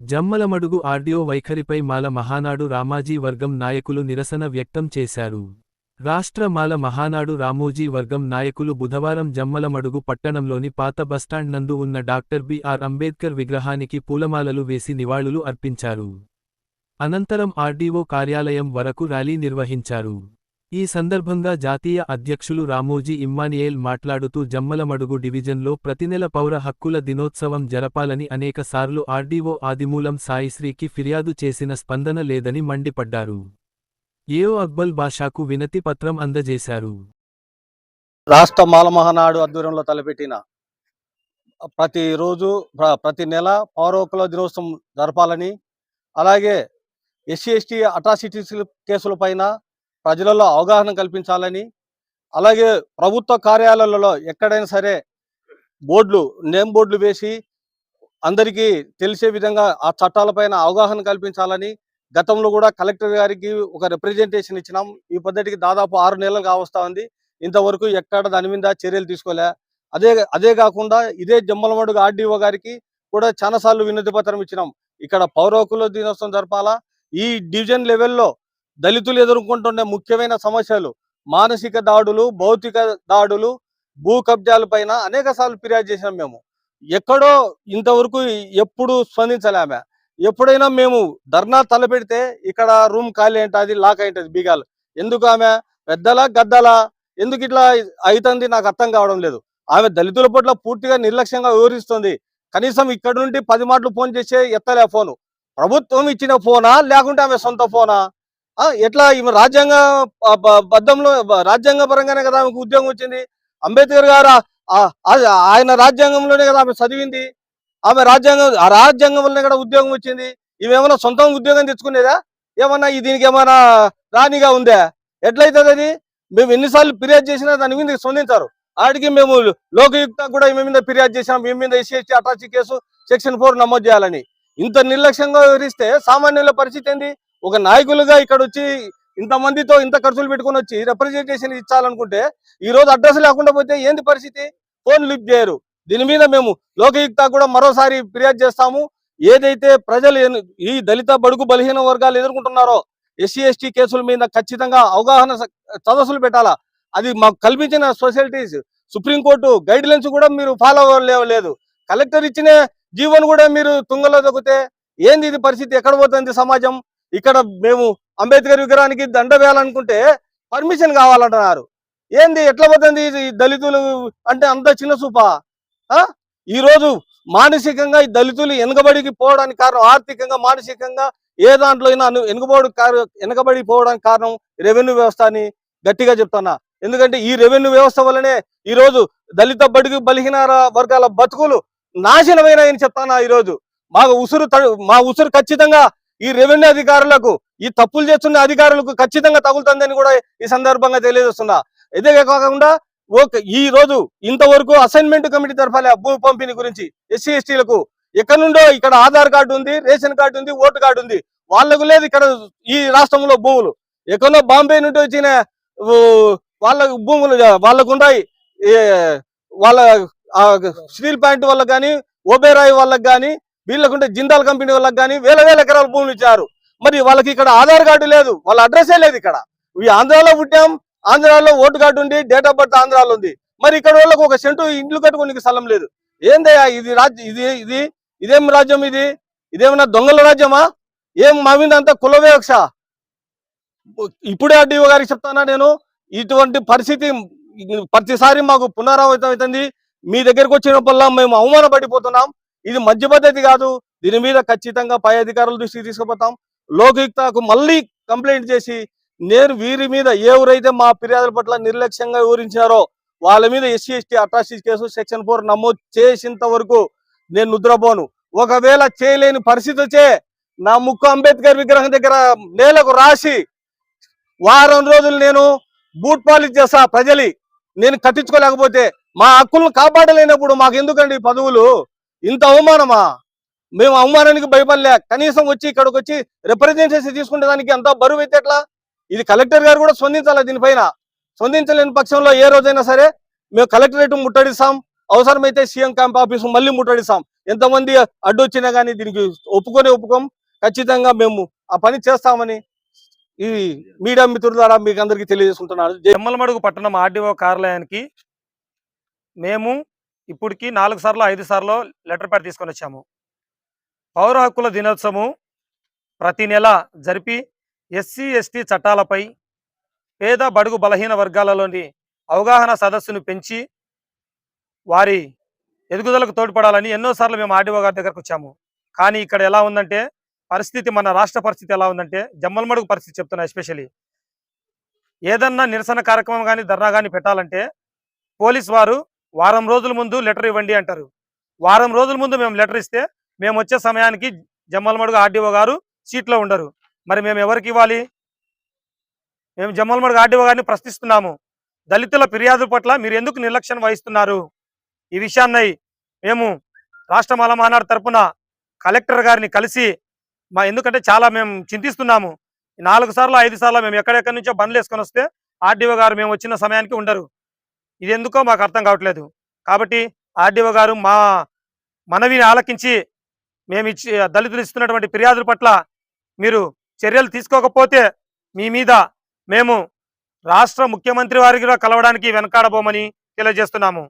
Jammalamadugu RDO వైఖరిపై మాల మహానాడు రామాజీ వర్గం నాయకులు నిరసన వ్యక్తం చేశారు. రాష్ట్ర మాల మహానాడు రామోజీ వర్గం నాయకులు బుధవారం జమ్మలమడుగు పట్టణంలోని పాత బస్టాండ్ నందు ఉన్న డాక్టర్ బిఆర్ అంబేద్కర్ విగ్రహానికి పూలమాలలు వేసి నివాళులు అర్పించారు. అనంతరం ఆర్డీఓ కార్యాలయం వరకు ర్యాలీ నిర్వహించారు. ఈ సందర్భంగా జాతీయ అధ్యక్షులు రామోజీ ఇమ్మానియేల్ మాట్లాడుతూ జమ్మలమడుగు డివిజన్లో ప్రతినెల పౌర హక్కుల దినోత్సవం జరపాలని అనేకసార్లు ఆర్డీఓ ఆదిమూలం సాయిశ్రీకి ఫిర్యాదు చేసిన స్పందన లేదని మండిపడ్డారు. ఏఓ అక్బల్ బాషాకు వినతి పత్రం అందజేశారు. రాష్ట్ర మాలమహనాడు ఆధ్వర్యంలో తలపెట్టిన ప్రతిరోజు ప్రతి నెల పౌరహక్కుల దినోత్సవం జరపాలని అలాగే ఎస్సీ ఎస్టీ అట్రాసిటీస్ కేసుల పైన ప్రజలలో అవగాహన కల్పించాలని అలాగే ప్రభుత్వ కార్యాలయాలలో ఎక్కడైనా సరే బోర్డులు నేమ్ బోర్డులు వేసి అందరికీ తెలిసే విధంగా ఆ చట్టాలపైన అవగాహన కల్పించాలని గతంలో కూడా కలెక్టర్ గారికి ఒక రిప్రజెంటేషన్ ఇచ్చినాం. ఈ పద్ధతికి దాదాపు ఆరు నెలలు కావస్తా ఉంది. ఇంతవరకు ఎక్కడ దాని మీద చర్యలు తీసుకోలే. అదే అదే కాకుండా ఇదే జమ్మలమడుగు ఆర్డీఓ గారికి కూడా చాలాసార్లు వినతి పత్రం ఇచ్చినాం. ఇక్కడ పౌర దినోత్సవం జరపాలా? ఈ డివిజన్ లెవెల్లో దళితులు ఎదుర్కొంటున్న ముఖ్యమైన సమస్యలు. మానసిక దాడులు భౌతిక దాడులు భూ కబ్జాల పైన అనేక సార్లు ఫిర్యాదు చేసినాం మేము. ఎక్కడో ఇంతవరకు ఎప్పుడు స్పందించలేమే. ఎప్పుడైనా మేము ధర్నా తలపెడితే ఇక్కడ రూమ్ ఖాళీ ఏంటది లాక్ అయింటది బీగాలు. ఎందుకు ఆమె? పెద్దలా గద్దలా? ఎందుకు ఇట్లా అవుతుంది నాకు అర్థం కావడం లేదు. ఆమె దళితుల పట్ల పూర్తిగా నిర్లక్ష్యంగా వివరిస్తుంది కనీసం ఇక్కడ నుండి పది మాటలు ఫోన్ చేసే ఎత్తలే ఫోను. ప్రభుత్వం ఇచ్చిన ఫోనా? లేకుంటే ఆమె సొంత ఫోనా? ఎట్లా ఈమె రాజ్యాంగ బద్దంలో రాజ్యాంగ పరంగానే కదా ఆమెకు ఉద్యోగం వచ్చింది. అంబేద్కర్ గారు ఆ- ఆయన రాజ్యాంగంలోనే కదా ఆమె చదివింది. ఆమె రాజ్యాంగం ఆ రాజ్యాంగం వల్లనే కూడా ఉద్యోగం వచ్చింది. ఈమె ఏమైనా సొంతం ఉద్యోగం తెచ్చుకునేదా? ఏమన్నా ఈ దీనికి ఏమైనా రాణిగా ఉందా? ఎట్లయితుంది అది? మేము ఎన్నిసార్లు ఫిర్యాదు చేసినా దాని మీద స్పందించారు. ఆడికి మేము లోకయుక్త కూడా ఈమె మీద ఫిర్యాదు చేసినాం ఈమె మీద SC ST atrocity case section four నమోదు చేయాలని. ఇంత నిర్లక్ష్యంగా వివరిస్తే సామాన్యుల పరిస్థితి ఏంది? ఒక నాయకులుగా ఇక్కడ వచ్చి ఇంతమందితో ఇంత ఖర్చులు పెట్టుకొని వచ్చి రిప్రజెంటేషన్ ఇచ్చాలనుకుంటే ఈ రోజు అడ్రస్ లేకుండా పోతే ఏంది పరిస్థితి? ఫోన్ లిఫ్ట్ చేయరు. దీని మీద మేము లోకయుక్త కూడా మరోసారి ఫిర్యాదు చేస్తాము. ఏదైతే ప్రజలు ఈ దళిత బడుగు బలహీన వర్గాలు ఎదుర్కొంటున్నారో ఎస్సీ ఎస్టీ కేసుల మీద ఖచ్చితంగా అవగాహన సదస్సులు పెట్టాలా? అది మాకు కల్పించిన సొసైటీస్ సుప్రీంకోర్టు గైడ్ లైన్స్ కూడా మీరు ఫాలో లేదు కలెక్టర్ ఇచ్చిన జీవన్ కూడా మీరు తుంగలో దొక్కితే ఏంది ఇది పరిస్థితి? ఎక్కడ పోతుంది సమాజం? ఇక్కడ మేము అంబేద్కర్ విగ్రహానికి దండ వేయాలనుకుంటే పర్మిషన్ కావాలంటున్నారు. ఏంది? ఎట్లా పోతుంది ఇది దళితులు అంటే అంత చిన్న సూపా? ఈరోజు ఈ రోజు మానసికంగా ఈ దళితులు వెనుకబడికి పోవడానికి కారణం ఆర్థికంగా మానసికంగా ఏ దాంట్లో అయినా వెనుకబడి వెనుకబడి పోవడానికి కారణం రెవెన్యూ వ్యవస్థ అని గట్టిగా చెప్తున్నా. ఎందుకంటే ఈ రెవెన్యూ వ్యవస్థ వల్లనే ఈ రోజు దళిత బడుగు బలిహీన వర్గాల బతుకులు నాశనమైనాయని చెప్తానా ఈ రోజు మా ఉసురు మా ఉసురు ఖచ్చితంగా ఈ రెవెన్యూ అధికారులకు ఈ తప్పులు చేస్తున్న అధికారులకు ఖచ్చితంగా తగులుతుందని కూడా ఈ సందర్భంగా తెలియజేస్తున్నా. ఇదే కాకుండా ఈ రోజు ఇంతవరకు అసైన్మెంట్ కమిటీ తరఫాలే భూ పంపిణీ గురించి ఎస్సీ ఎస్టీలకు ఎక్కడ నుండో ఇక్కడ ఆధార్ కార్డు ఉంది రేషన్ కార్డు ఉంది ఓటు కార్డు ఉంది. వాళ్ళకు లేదు ఇక్కడ ఈ రాష్ట్రంలో భూములు. ఎక్కడో బాంబే నుండి వచ్చిన వాళ్ళకు భూములు వాళ్ళకు ఉన్నాయి వాళ్ళ స్టీల్ ప్లాంట్ వాళ్ళకి కానీ ఓబేరాయి వాళ్ళకి కానీ వీళ్ళకుంటే జిందాల్ కంపెనీ వాళ్ళకి కానీ వేల వేల ఎకరాల భూములు ఇచ్చారు. మరి వాళ్ళకి ఇక్కడ ఆధార్ కార్డు లేదు వాళ్ళ అడ్రస్సే లేదు ఇక్కడ. ఈ ఆంధ్రాలో పుట్టాం ఆంధ్రాలో ఓటు కార్డు ఉంది డేట్ ఆఫ్ బర్త్ ఆంధ్రాలో ఉంది. మరి ఇక్కడ వాళ్ళకు ఒక సెంటు ఇండ్లు కట్టుకోనికి స్థలం లేదు. ఏందయ్యా ఇది రాజ్యం ఇది ఇది ఇదేం రాజ్యం ఇది? ఇదేమన్నా దొంగల రాజ్యమా? ఏం మా మీద అంతా కుల వివక్ష? ఇప్పుడే అడ్డీఓ గారికి చెప్తానా నేను? ఇటువంటి పరిస్థితి ప్రతిసారి మాకు పునరావృతం అవుతుంది మీ దగ్గరకు వచ్చినప్పుడల్లా మేము అవమానపడిపోతున్నాం. ఇది మధ్య పద్ధతి కాదు. దీని మీద ఖచ్చితంగా పై అధికారుల దృష్టికి తీసుకుపోతాం. లోకయుక్తకు మళ్ళీ కంప్లైంట్ చేసి నేను వీరి మీద ఎవరైతే మా ఫిర్యాదుల పట్ల నిర్లక్ష్యంగా వివరించారో వాళ్ళ మీద SC ST atrocity case section four నమోదు చేసేంత వరకు నేను నిద్రపోను. ఒకవేళ చేయలేని పరిస్థితి వచ్చే నా ముక్కు అంబేద్కర్ విగ్రహం దగ్గర నేలకు రాసి వారం రోజులు నేను బూట్ పాలిష్ చేస్తా ప్రజలి నేను కట్టించుకోలేకపోతే మా హక్కులను కాపాడలేనప్పుడు మాకు ఎందుకండి పదవులు? ఇంత అవమానమా? మేము అవమానానికి భయపడలే. కనీసం వచ్చి ఇక్కడికి వచ్చి రిప్రజెంటేషన్ తీసుకునే దానికి అంత బరువు అయితే ఎట్లా? ఇది కలెక్టర్ గారు కూడా స్పందించాలి దీనిపైన? స్పందించలేని పక్షంలో ఏ రోజైనా సరే మేము కలెక్టరేట్ ముట్టడిస్తాం. అవసరమైతే సీఎం క్యాంప్ ఆఫీసు మళ్ళీ ముట్టడిస్తాం. ఎంతమంది అడ్డు వచ్చినా కానీ దీనికి ఒప్పుకొని ఒప్పుకోం. ఖచ్చితంగా మేము ఆ పని చేస్తామని ఈ మీడియా మిత్రుల ద్వారా మీకు అందరికీ తెలియజేసుకుంటున్నాను. జమ్మలమడుగు పట్టణం ఆర్డీఓ కార్యాలయానికి మేము ఇప్పటికి నాలుగు సార్లు ఐదు సార్లు లెటర్ ప్యాడ్ తీసుకొని వచ్చాము. పౌర హక్కుల దినోత్సవం ప్రతి నెల జరిపి ఎస్సీ ఎస్టీ చట్టాలపై పేద బడుగు బలహీన వర్గాలలోని అవగాహన సదస్సును పెంచి వారి ఎదుగుదలకు తోడ్పడాలని ఎన్నోసార్లు మేము ఆర్డీఓ గారి దగ్గరకు వచ్చాము. కానీ ఇక్కడ ఎలా ఉందంటే పరిస్థితి మన రాష్ట్ర పరిస్థితి ఎలా ఉందంటే జమ్మలమడుగు పరిస్థితి చెప్తున్నా ఎస్పెషలీ. ఏదన్నా నిరసన కార్యక్రమం కానీ ధర్నా కానీ పెట్టాలంటే పోలీస్ వారు వారం రోజుల ముందు లెటర్ ఇవ్వండి అంటారు. వారం రోజుల ముందు మేము లెటర్ ఇస్తే మేము వచ్చే సమయానికి జమ్మలమడుగు ఆర్డీఓ గారు సీట్లో ఉండరు. మరి మేము ఎవరికి ఇవ్వాలి? మేము జమ్మలమడుగు ఆర్డీఓ గారిని ప్రశ్నిస్తున్నాము. దళితుల ఫిర్యాదుల పట్ల మీరు ఎందుకు నిర్లక్ష్యం వహిస్తున్నారు? ఈ విషయాన్నై మేము రాష్ట్ర మాల మహానాడు తరపున కలెక్టర్ గారిని కలిసి మా ఎందుకంటే చాలా మేము చింతిస్తున్నాము. నాలుగు సార్లు ఐదు సార్లు మేము ఎక్కడెక్కడి నుంచో బండ్లు వేసుకొని వస్తే ఆర్డీఓ గారు మేము వచ్చిన సమయానికి ఉండరు. ఇది ఎందుకో మాకు అర్థం కావట్లేదు. కాబట్టి ఆర్డీఓ గారు మా మనవిని ఆలకించి మేము ఇచ్చి దళితులు ఇస్తున్నటువంటి ఫిర్యాదుల పట్ల మీరు చర్యలు తీసుకోకపోతే మీ మీద మేము రాష్ట్ర ముఖ్యమంత్రి వారికి కూడా కలవడానికి వెనకాడబోమని తెలియజేస్తున్నాము.